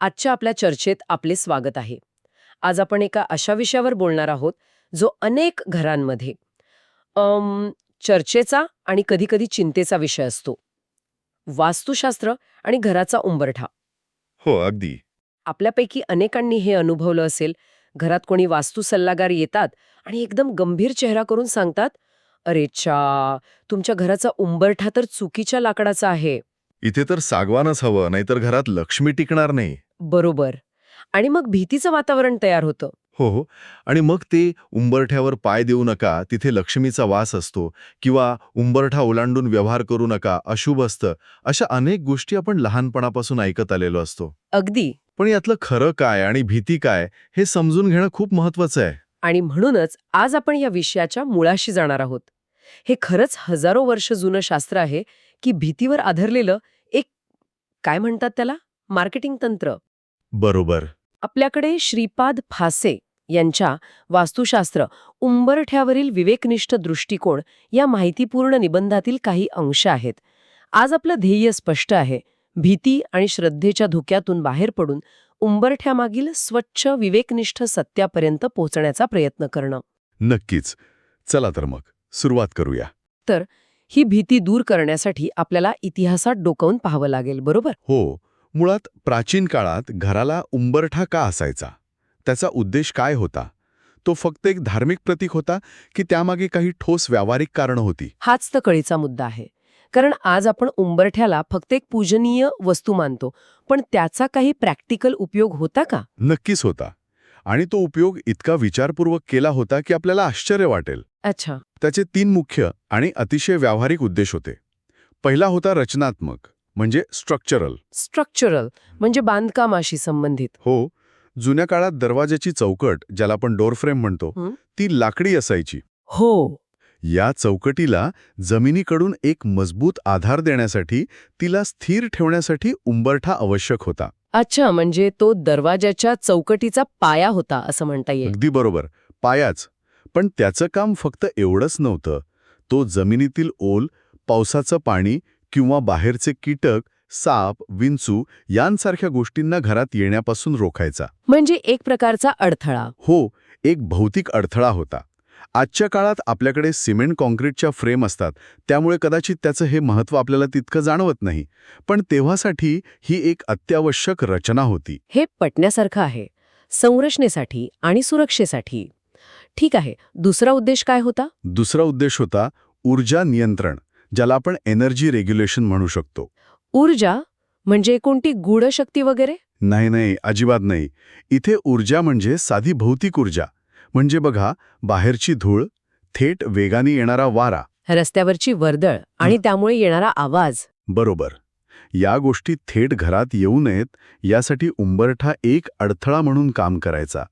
आजच्या आपल्या चर्चेत आपले स्वागत आहे. आज आपण एका अशा विषयावर बोलणार आहोत जो अनेक घरांमध्ये चर्चेचा आणि कधीकधी चिंतेचा विषय असतो. वास्तुशास्त्र आणि घराचा उंबरठा. हो अगदी. आपल्यापैकी अनेकांनी हे अनुभवलं असेल. घरात कोणी वास्तू सल्लागार येतात आणि एकदम गंभीर चेहरा करून सांगतात अरे चा तुमच्या घराचा उंबरठा तर चुकीच्या लाकडाचा आहे. इथे तर सागवानच हवं नाहीतर घरात लक्ष्मी टिकणार नाही. बरोबर. आणि मग भीतीचं वातावरण तयार होतं. हो हो. आणि मग ते उंबरठ्यावर पाय देऊ नका तिथे लक्ष्मीचा वास असतो किंवा उंबरठा ओलांडून व्यवहार करू नका अशुभ असतं अशा अनेक गोष्टी आपण लहानपणापासून ऐकत आलेलो असतो. अगदी. पण यातलं खरं काय आणि भीती काय हे समजून घेणं खूप महत्वाचं आहे. आणि म्हणूनच आज आपण या विषयाच्या मुळाशी जाणार आहोत. हे खरंच हजारो वर्ष जुनं शास्त्र आहे की भीतीवर आधारलेलं काय म्हणतात त्याला? मार्केटिंग तंत्र. बरोबर. आपल्याकडे श्रीपाद फासे यांच्या वास्तुशास्त्र उंबरठ्यावरील विवेकनिष्ठ दृष्टिकोन या माहितीपूर्ण निबंधातील काही अंश आहेत. आज आपलं ध्येय स्पष्ट आहे. भीती आणि श्रद्धेच्या धुक्यातून बाहेर पडून उंबरठ्यामागील स्वच्छ विवेकनिष्ठ सत्यापर्यंत पोहोचण्याचा प्रयत्न करणं. नक्कीच. चला तर मग. सुरुवात करूया. ही भीती दूर करण्यासाठी आपल्याला इतिहासात डोकावून पाहावं लागेल बरोबर? हो. मुळात प्राचीन काळात घराला उंबरठा का असायचा? त्याचा उद्देश काय होता? तो फक्त एक धार्मिक प्रतीक होता की त्यामागे काही ठोस व्यावहारिक कारणं होती? हाच तर कळीचा मुद्दा आहे. कारण आज आपण उंबरठ्याला फक्त एक पूजनीय वस्तू मानतो पण त्याचा काही प्रॅक्टिकल उपयोग होता का? नक्कीच होता. आणि तो उपयोग इतका विचारपूर्वक केला होता की आपल्याला आश्चर्य वाटेल. अच्छा. त्याचे तीन मुख्य आणि अतिशय व्यावहारिक उद्देश होते. पहिला होता रचनात्मक म्हणजे स्ट्रक्चरल स्ट्रक्चरल म्हणजे बांधकामाशी संबंधित. हो जुन्या काळात दरवाजाची चौकट ज्याला आपण डोर फ्रेम म्हणतो. ती लाकडी असायची. हो. या चौकटीला जमिनीकडून एक मजबूत आधार देण्यासाठी तिला स्थिर ठेवण्यासाठी उंबरठा आवश्यक होता. अच्छा म्हणजे तो दरवाजाच्या चौकटीचा पाया होता असं म्हणता येईल. अगदी बरोबर. पायाच पण त्याचं काम फक्त एवढंच नव्हतं. तो जमिनीतील ओल पावसाचं पाणी किंवा बाहेरचे कीटक साप विंचू यांसारख्या गोष्टींना घरात येण्यापासून रोखायचा. म्हणजे एक प्रकारचा अडथळा. हो एक भौतिक अडथळा होता. आजच्या काळात आपल्याकडे सिमेंट कॉन्क्रीटच्या फ्रेम असतात. त्यामुळे कदाचित त्याचं हे महत्त्व आपल्याला तितकं जाणवत नाही. पण तेव्हासाठी ही एक अत्यावश्यक रचना होती. हे पटण्यासारखं आहे. संरचनेसाठी आणि सुरक्षेसाठी. ठीक आहे दुसरा उद्देश काय होता? दुसरा उद्देश होता ऊर्जा नियंत्रण ज्याला आपण एनर्जी रेग्युलेशन म्हणू शकतो. ऊर्जा म्हणजे कोणती गूढ शक्ती वगैरे? नाही नाही अजिबात नाही. इथे ऊर्जा म्हणजे साधी भौतिक ऊर्जा. म्हणजे बघा बाहेरची धूळ थेट वेगाने येणारा वारा. रस्त्यावरची वर्दळ आणि त्यामुळे येणारा आवाज. बरोबर. या गोष्टी थेट घरात येऊ नयेत यासाठी उंबरठा एक अडथळा म्हणून काम करायचा.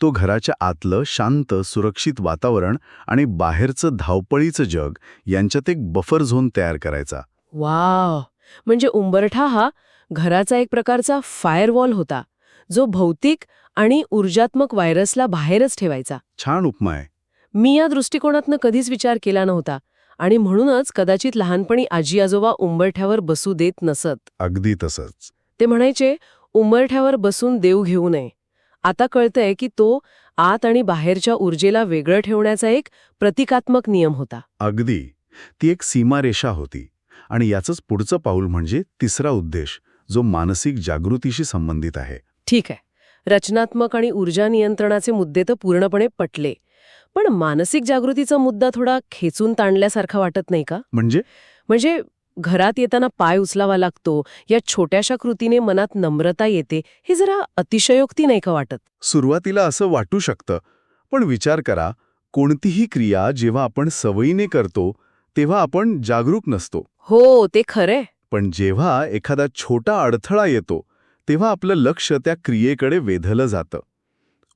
तो घराच्या आतलं शांत सुरक्षित वातावरण आणि बाहेरचं धावपळीचं जग यांच्यात एक बफर झोन तयार करायचा. वाव! म्हणजे उंबरठा हा घराचा एक प्रकारचा फायरवॉल होता जो भौतिक आणि ऊर्जात्मक व्हायरसला बाहेरच ठेवायचा. छान उपमा आहे. मी या दृष्टिकोनातनं कधीच विचार केला नव्हता आणि म्हणूनच कदाचित लहानपणी आजी आजोबा उंबरठ्यावर बसू देत नसत. अगदी तसंच. ते म्हणायचे उंबरठ्यावर बसून देव घेऊ नये. आता कळतंय की तो आत आणि बाहेरच्या ऊर्जेला वेगळं ठेवण्याचा एक प्रतिकात्मक नियम होता. अगदी. ती एक सीमारेषा होती आणि याचंच पुढचं पाऊल म्हणजे तिसरा उद्देश जो मानसिक जागृतीशी संबंधित आहे. ठीक आहे. रचनात्मक आणि ऊर्जा नियंत्रणाचे मुद्दे तर पूर्णपणे पटले. पण मानसिक जागृतीचा मुद्दा थोडा खेचून ताणल्यासारखा वाटत नाही का? म्हणजे? म्हणजे घरात येताना पाय उचलावा लागतो. या छोट्याशा कृतीने मनात नम्रता येते. हे जरा अतिशयोक्ती नाही का वाटत? सुरुवातीला असं वाटू शकतं. पण विचार करा कोणतीही क्रिया जेव्हा आपण सवयीने करतो तेव्हा आपण जागरूक नसतो. हो ते खरे पण जेव्हा एखादा छोटा अडथळा येतो तेव्हा आपलं लक्ष त्या क्रियेकडे वेधलं जातं.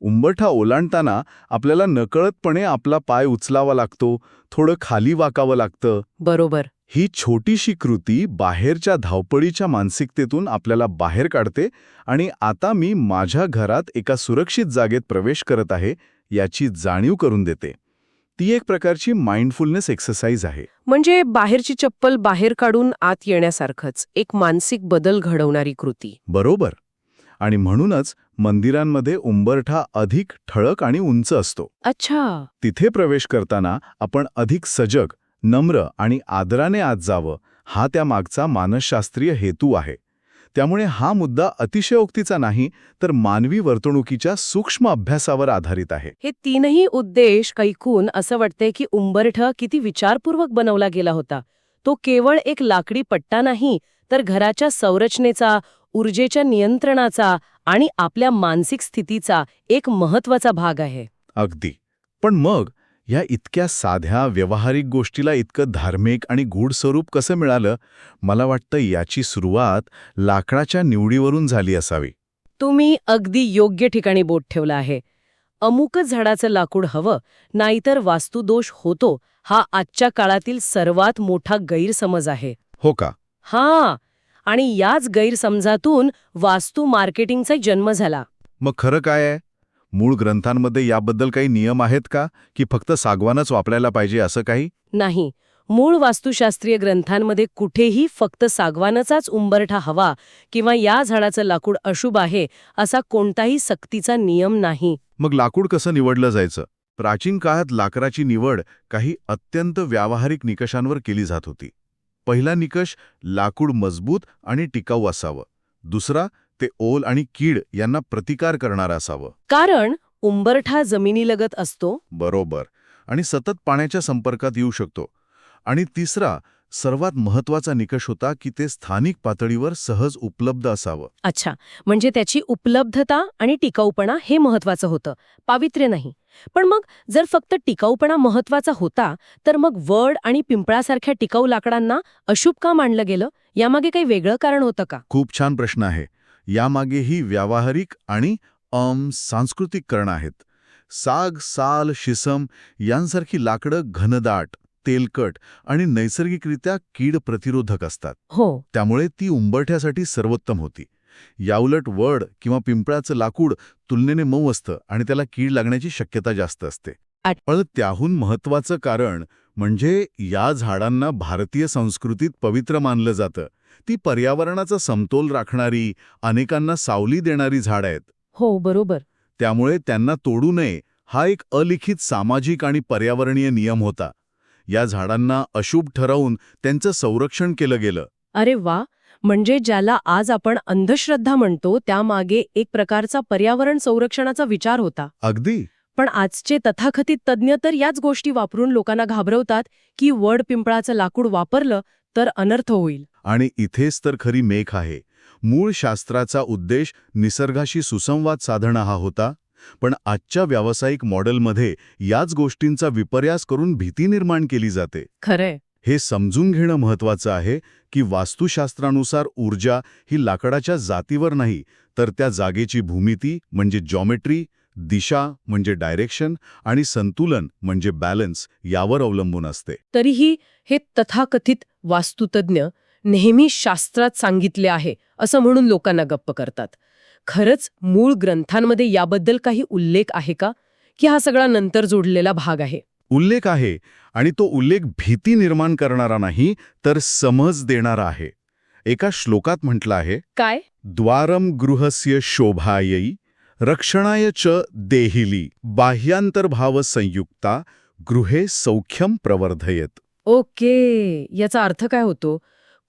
उंबरठा ओलांडताना आपल्याला नकळतपणे आपला पाय उचलावा लागतो थोडं खाली वाकावं लागतं. बरोबर. ही छोटीशी कृती बाहेरच्या धावपळीच्या मानसिकतेतून आपल्याला बाहेर काढते आणि आता मी माझ्या घरात एका सुरक्षित जागेत प्रवेश करत आहे याची जाणीव करून देते. ती एक प्रकारची माइंडफुलनेस एक्सरसाइज आहे. म्हणजे बाहेरची चप्पल बाहेर काढून आत येण्यासारखंच एक मानसिक बदल घडवणारी कृती. बरोबर. आणि म्हणूनच मंदिरांमध्ये उंबरठा अधिक ठळक आणि उंच असतो. अच्छा. तिथे प्रवेश करताना आपण अधिक सजग नम्र आणि आदराने आत जावं हा त्यामागचा मानसशास्त्रीय हेतू आहे. त्यामुळे हा मुद्दा अतिशयोक्तीचा नाही तर मानवी वर्तणुकीच्या सूक्ष्म अभ्यासावर आधारित आहे. हे तीनही उद्देश कैकून असं वाटतंय की उंबरठ किती विचारपूर्वक बनवला गेला होता. तो केवळ एक लाकडी पट्टा नाही तर घराच्या संरचनेचा ऊर्जेच्या नियंत्रणाचा आणि आपल्या मानसिक स्थितीचा एक महत्त्वाचा भाग आहे. अगदी. पण मग या इतक्या साध्या व्यवहारिक गोष्टीला इतकं धार्मिक आणि गूढ स्वरूप कसं मिळालं? मला वाटतं याची सुरुवात लाकडाच्या निवडीवरून झाली असावी. तुम्ही अगदी योग्य ठिकाणी बोट ठेवला आहे. अमुकच झाडाचं लाकूड हवं नाहीतर वास्तुदोष होतो हा आजच्या काळातील सर्वात मोठा गैरसमज आहे. हो का? हा आणि याच गैरसमजातून वास्तू मार्केटिंगचा जन्म झाला. मग खरं काय आहे? मूळ ग्रंथांमध्ये याबद्दल काही नियम आहेत का? की फक्त सागवानच वापरायला पाहिजे असं काही? नाही. मूळ वास्तुशास्त्रीय ग्रंथांमध्ये कुठेही फक्त सागवानचाच उंबरठा हवा किंवा या झाडाचं लाकूड अशुभ आहे असा कोणताही सक्तीचा नियम नाही. मग लाकूड कसं निवडलं जायचं? प्राचीन काळात लाकडाची निवड काही अत्यंत व्यावहारिक निकषांवर केली जात होती. पहिला निकष लाकूड मजबूत आणि टिकाऊ असावं. दुसरा ते ओल आणि कीड यांना प्रतिकार करणारं असावं. कारण उंबरठा जमिनीलगत असतो. बरोबर. आणि सतत पाण्याच्या संपर्कात येऊ शकतो. आणि तिसरा सर्वात महत्त्वाचा निकष होता की ते स्थानिक पातळीवर सहज उपलब्ध असावं. अच्छा. म्हणजे त्याची उपलब्धता आणि टिकाऊपणा हे महत्वाचं होतं. पावित्र्य नाही. पण मग जर फक्त टिकाऊपणा महत्त्वाचा होता तर मग वड आणि पिंपळासारख्या टिकाऊ लाकडांना अशुभ का मानलं गेलं? यामागे काही वेगळं कारण होतं का? खूप छान प्रश्न आहे. यामागेही व्यावहारिक आणि अम सांस्कृतिक करणं आहेत. साग साल शिसम यांसारखी लाकडं घनदाट तेलकट आणि नैसर्गिकरित्या कीड प्रतिरोधक असतात. हो. त्यामुळे ती उंबरठ्यासाठी सर्वोत्तम होती. याउलट वड किंवा पिंपळाचं लाकूड तुलनेने मऊ असतं आणि त्याला कीड लागण्याची शक्यता जास्त असते. पण त्याहून महत्वाचं कारण म्हणजे या झाडांना भारतीय संस्कृतीत पवित्र मानलं जातं. ती पर्यावरणाचा समतोल राखणारी अनेकांना सावली देणारी झाड आहेत. हो बरोबर. त्यामुळे त्यांना तोडू नये हा एक अलिखित सामाजिक आणि पर्यावरणीय नियम होता. या झाडांना अशुभ ठरवून त्यांचं संरक्षण केलं गेलं. अरे वा! म्हणजे ज्याला आज आपण अंधश्रद्धा म्हणतो त्यामागे एक प्रकारचा पर्यावरण संरक्षणाचा विचार होता. अगदी. पण आजचे तथाकथित तज्ज्ञ तर याच गोष्टी वापरून लोकांना घाबरवतात की वड पिंपळाचं लाकूड वापरलं तर अनर्थ होईल. आणि इथेच तर खरी मेख आहे. मूळ शास्त्राचा उद्देश निसर्गाशी सुसंवाद साधणं हा होता पण आजच्या व्यावसायिक मॉडेलमध्ये याच गोष्टींचा विपर्यास करून भीती निर्माण केली जाते. खरंय. हे समजून घेणं महत्वाचं आहे की वास्तुशास्त्रानुसार ऊर्जा ही लाकडाच्या जातीवर नाही तर त्या जागेची भूमिती म्हणजे जॉमेट्री दिशा म्हणजे डायरेक्शन आणि संतुलन म्हणजे बॅलन्स यावर अवलंबून असते. तरीही हे तथाकथित वास्तुतज्ञ नेहमी शास्त्रात सांगितले आहे असं म्हणून लोकांना गप्प करतात. खरंच मूळ ग्रंथांमध्ये याबद्दल काही उल्लेख आहे का? की हा सगळा नंतर जोडलेला भाग आहे? उल्लेख आहे आणि तो उल्लेख भीती निर्माण करणारा नाही तर समज देणारा आहे. एका श्लोकात म्हटलं आहे काय? द्वारम गृहस्य शोभायै रक्षणाय च देहिली बाह्यांतर्भाव संयुक्ता गृहे सौख्यम प्रवर्धयत. ओके याचा अर्थ काय होतो?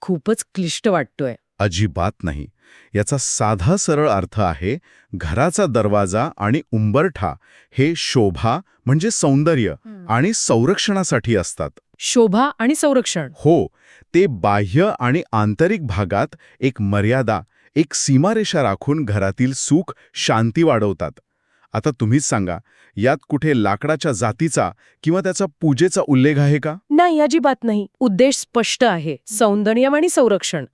खूपच क्लिष्ट वाटतोय. अजिबात नाही. याचा साधा सरळ अर्थ आहे घराचा दरवाजा आणि उंबरठा हे शोभा म्हणजे सौंदर्य आणि संरक्षणासाठी असतात. शोभा आणि संरक्षण. हो ते बाह्य आणि आंतरिक भागात एक मर्यादा एक सीमारेषा राखून घरातील सुख शांती वाढवतात. आता तुम्हीच सांगा यात कुठे लाकडाच्या जातीचा किंवा त्याचा पूजेचा उल्लेख आहे का? नाही अजिबात नाही. उद्देश स्पष्ट आहे. सौंदर्य आणि संरक्षण.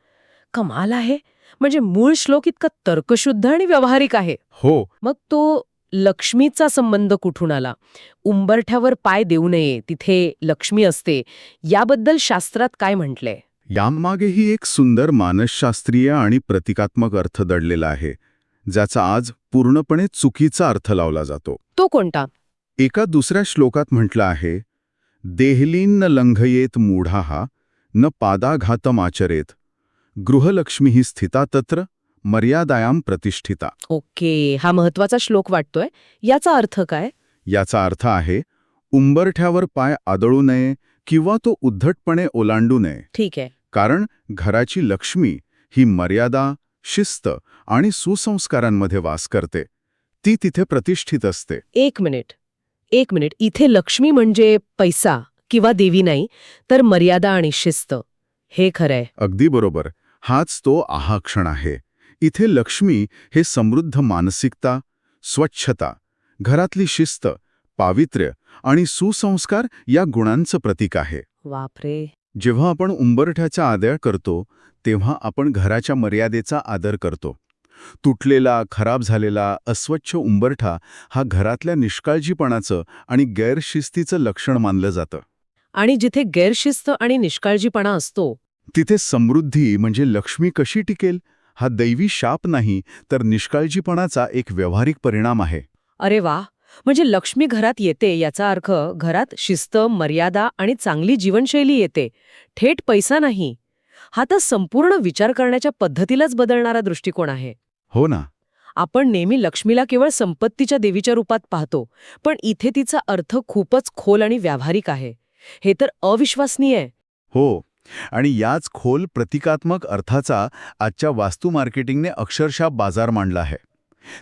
कमाल आहे. म्हणजे मूळ श्लोक इतका तर्कशुद्ध आणि व्यावहारिक आहे. हो. मग तो लक्ष्मीचा संबंध कुठून आला? उंबरठ्यावर पाय देऊ नये तिथे लक्ष्मी असते. याबद्दल शास्त्रात काय म्हटलंय? यामागेही एक सुंदर मानसशास्त्रीय आणि प्रतिकात्मक अर्थ दडलेला आहे. ज्याचा आज पूर्णपणे चुकीचा अर्थ लावला जातो. तो कोणता? एका दुसऱ्या श्लोकात म्हटलं आहे देहलीन न लंघयेत मूढाहा न पादाघातमाचरेत गृहलक्ष्मी ही स्थिता तत्र मर्यादायाम प्रतिष्ठिता. ओके हा महत्त्वाचा श्लोक वाटतोय. याचा अर्थ काय? याचा अर्थ आहे उंबरठ्यावर पाय आदळू नये किंवा तो उद्धटपणे ओलांडू नये. ठीक आहे. कारण घराची लक्ष्मी ही मर्यादा शिस्त आणि सुसंस्कारांमध्ये वास करते. ती तिथे प्रतिष्ठित असते. एक मिनिट. एक मिनिट. इथे लक्ष्मी म्हणजे पैसा किंवा देवी नाही तर मर्यादा आणि शिस्त. हे खरंय. अगदी बरोबर. हाच तो आहा क्षण आहे. इथे लक्ष्मी हे समृद्ध मानसिकता स्वच्छता घरातली शिस्त पावित्र्य आणि सुसंस्कार या गुणांचं प्रतीक आहे. बापरे जेव्हा आपण उंबरठ्याचा आदर करतो तेव्हा आपण घराच्या मर्यादेचा आदर करतो. तुटलेला खराब झालेला अस्वच्छ उंबरठा हा घरातल्या निष्काळजीपणाचं आणि गैरशिस्तीचं लक्षण मानलं जातं. आणि जिथे गैरशिस्त आणि निष्काळजीपणा असतो तिथे समृद्धी म्हणजे लक्ष्मी कशी टिकेल? हा दैवी शाप नाही तर निष्काळजीपणाचा एक व्यावहारिक परिणाम आहे. अरे वा म्हणजे लक्ष्मी घरात येते याचा अर्थ घरात शिस्त मर्यादा आणि चांगली जीवनशैली येते. थेट पैसा नाही. हा तर संपूर्ण विचार करण्याच्या पद्धतीलाच बदलणारा दृष्टिकोन आहे. हो ना. आपण नेहमी लक्ष्मीला केवळ संपत्तीच्या देवीच्या रूपात पाहतो पण इथे तिचा अर्थ खूपच खोल आणि व्यावहारिक आहे. हे तर अविश्वसनीय आहे. हो. आणि याच खोल प्रतिकात्मक अर्थाचा आजच्या वास्तू मार्केटिंगने अक्षरशः बाजार मांडला आहे.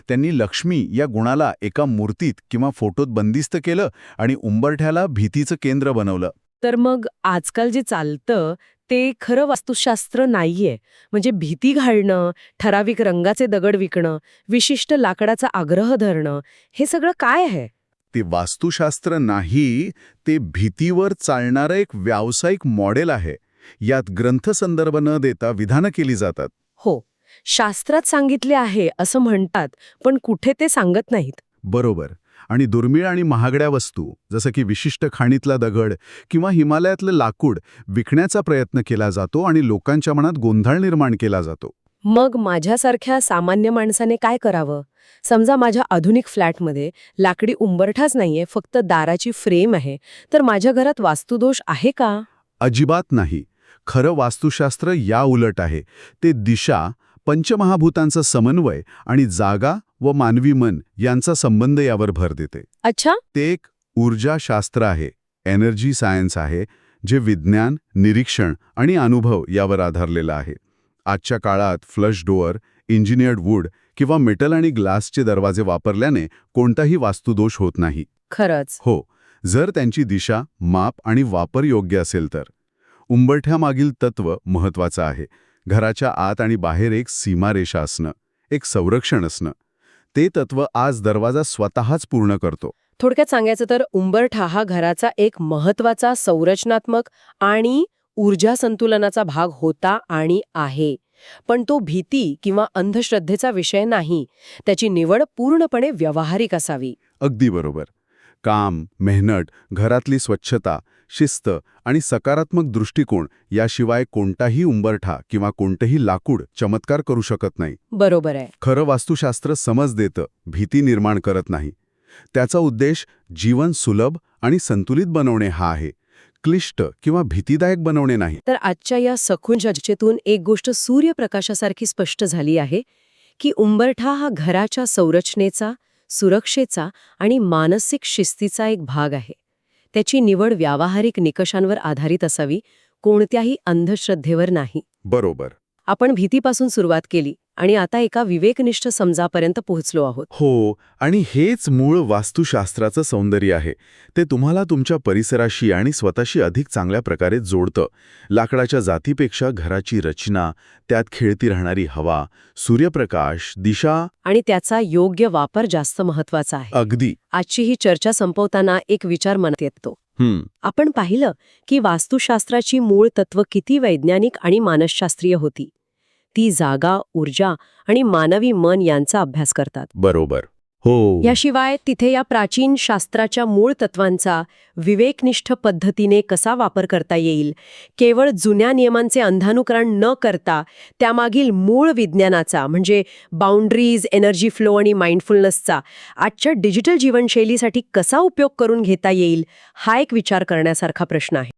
त्यांनी लक्ष्मी या गुणाला एका मूर्तीत किंवा फोटोत बंदिस्त केलं आणि उंबरठ्याला भीतीचं केंद्र बनवलं. तर मग आजकाल जे चालतं ते खरं वास्तुशास्त्र नाहीये. म्हणजे भीती घालणं ठराविक रंगाचे दगड विकणं विशिष्ट लाकडाचा आग्रह धरणं हे सगळं काय आहे? ते वास्तुशास्त्र नाही ते भीतीवर चालणारं एक व्यावसायिक मॉडेल आहे. यात ग्रंथसंदर्भ न देता विधानं केली जातात. हो. शास्त्रात सांगितले आहे असं म्हणतात पण कुठे ते सांगत नाहीत. बरोबर. आणि दुर्मिळ आणि महागड्या वस्तू जसं की विशिष्ट खाणीतला दगड किंवा हिमालयातलं लाकूड विकण्याचा प्रयत्न केला जातो आणि लोकांच्या मनात गोंधळ निर्माण केला जातो. मग माझ्यासारख्या सामान्य माणसाने काय करावं? समजा माझ्या आधुनिक फ्लॅटमध्ये लाकडी उंबरठाच नाहीये फक्त दाराची फ्रेम आहे तर माझ्या घरात वास्तुदोष आहे का? अजिबात नाही. खरं वास्तुशास्त्र या उलट आहे. ते दिशा पंचमहाभूतांचा समन्वय आणि जागा व मानवी मन यांचा संबंध यावर भर देते. अच्छा. ते एक ऊर्जाशास्त्र आहे एनर्जी सायन्स आहे जे विज्ञान निरीक्षण आणि अनुभव यावर आधारलेलं आहे. आजच्या काळात फ्लश डोअर इंजिनियर्ड वूड किंवा मेटल आणि ग्लासचे दरवाजे वापरल्याने कोणताही वास्तुदोष होत नाही. खरंच. हो जर त्यांची दिशा माप आणि वापर योग्य असेल तर. उंबरठ्यामागील तत्व महत्वाचं आहे. घराच्या आत आणि बाहेर एक सीमारेषा असणं एक संरक्षण असणं. ते तत्व आज दरवाजा स्वतःच पूर्ण करतो. थोडक्यात सांगायचं तर उंबरठा हा घराचा एक महत्त्वाचा संरचनात्मक आणि ऊर्जा संतुलनाचा भाग होता आणि आहे. पण तो भीती किंवा अंधश्रद्धेचा विषय नाही. त्याची निवड पूर्णपणे व्यावहारिक असावी. अगदी बरोबर. काम मेहनत घरातली स्वच्छता शिस्त आणि सकारात्मक दृष्टिकोन याशिवाय कोणताही उंबरठा किंवा कोणतंही लाकूड चमत्कार करू शकत नाही. बरोबर आहे. खरं वास्तुशास्त्र समज देतं भीती निर्माण करत नाही. त्याचा उद्देश जीवन सुलभ आणि संतुलित बनवणे हा आहे. क्लिष्ट किंवा भीतीदायक बनवणे नाही. तर आजच्या या सखून चर्चेतून एक गोष्ट सूर्यप्रकाशासारखी स्पष्ट झाली आहे की उंबरठा हा घराच्या संरचनेचा सुरक्षेचा आणि मानसिक शिस्तीचा एक भाग आहे. त्याची निवड व्यावहारिक निकषांवर आधारित असावी कोणत्याही अंधश्रद्धेवर नाही. बरोबर. आपण भीतीपासून सुरुवात केली आणि आता एका विवेकनिष्ठ समजापर्यंत पोहोचलो आहोत. हो आणि हेच मूळ वास्तुशास्त्राचं सौंदर्य आहे. ते तुम्हाला तुमच्या परिसराशी आणि स्वतःशी अधिक चांगल्या प्रकारे जोडतं. लाकडाच्या जातीपेक्षा घराची रचना त्यात खेळती राहणारी हवा सूर्यप्रकाश दिशा आणि त्याचा योग्य वापर जास्त महत्त्वाचा आहे. अगदी. आजची ही चर्चा संपवताना एक विचार मनात येतो. आपण पाहिलं की वास्तुशास्त्राची मूळ तत्व किती वैज्ञानिक आणि मानसशास्त्रीय होती. ती जागा ऊर्जा आणि मानवी मन यांचा अभ्यास करतात. बरोबर. हो. याशिवाय तिथे या प्राचीन शास्त्राच्या मूळ तत्वांचा विवेकनिष्ठ पद्धतीने कसा वापर करता येईल केवळ जुन्या नियमांचे अंधानुकरण न करता त्यामागील मूळ विज्ञानाचा म्हणजे बाउंड्रीज एनर्जी फ्लो आणि माइंडफुलनेसचा आजच्या डिजिटल जीवनशैलीसाठी कसा उपयोग करून घेता येईल हा एक विचार करण्यासारखा प्रश्न आहे.